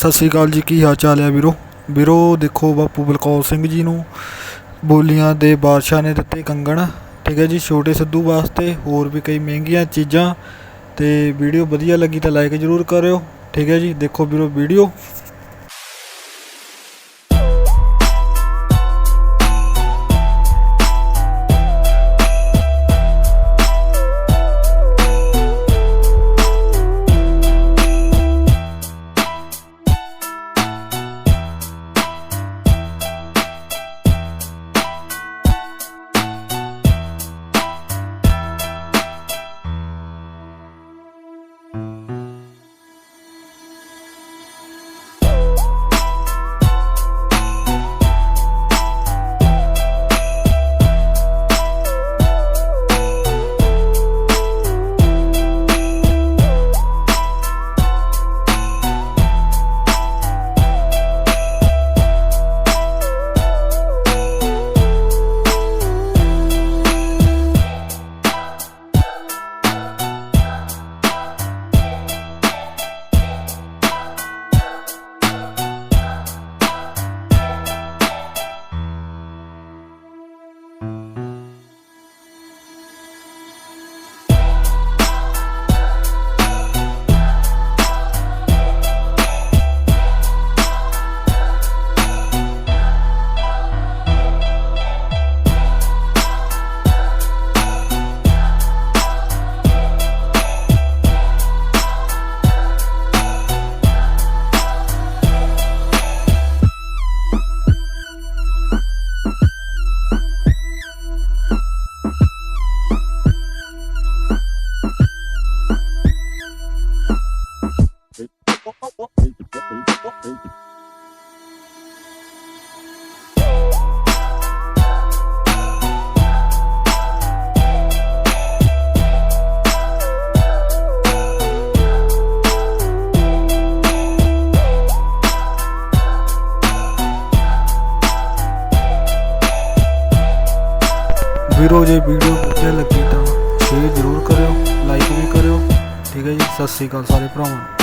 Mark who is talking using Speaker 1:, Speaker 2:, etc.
Speaker 1: ਸਤਿ ਸ੍ਰੀ ਅਕਾਲ ਜੀ, ਕੀ ਹਾਲ ਚਾਲ ਹੈ ਵੀਰੋ? ਵੀਰੋ, ਦੇਖੋ ਬਾਪੂ ਬਲਕੌਰ ਸਿੰਘ ਜੀ ਨੂੰ ਬੋਲੀਆਂ ਦੇ ਬਾਦਸ਼ਾਹ ਨੇ ਦਿੱਤੇ ਕੰਗਣ, ਠੀਕ ਹੈ ਜੀ, ਛੋਟੇ ਸਿੱਧੂ ਵਾਸਤੇ ਹੋਰ ਵੀ ਕਈ ਮਹਿੰਗੀਆਂ ਚੀਜ਼ਾਂ ਤੇ ਵੀਡੀਓ ਵਧੀਆ ਲੱਗੀ ਤਾਂ ਲਾਈਕ ਜ਼ਰੂਰ ਕਰਿਓ, ਠੀਕ ਹੈ ਜੀ, ਦੇਖੋ ਵੀਰੋ ਵੀਡੀਓ ਵੀਰੋ, ਜੇ ਵੀਡੀਓ ਵਧੀਆ ਲੱਗੀ ਤਾਂ ਸ਼ੇਅਰ ਜ਼ਰੂਰ ਕਰਿਓ ਲਾਈਕ ਵੀ ਕਰਿਓ। ਠੀਕ ਹੈ ਜੀ, ਸਤਿ ਸ੍ਰੀ ਅਕਾਲ ਸਾਰੇ ਭਰਾਵਾਂ ਨੂੰ।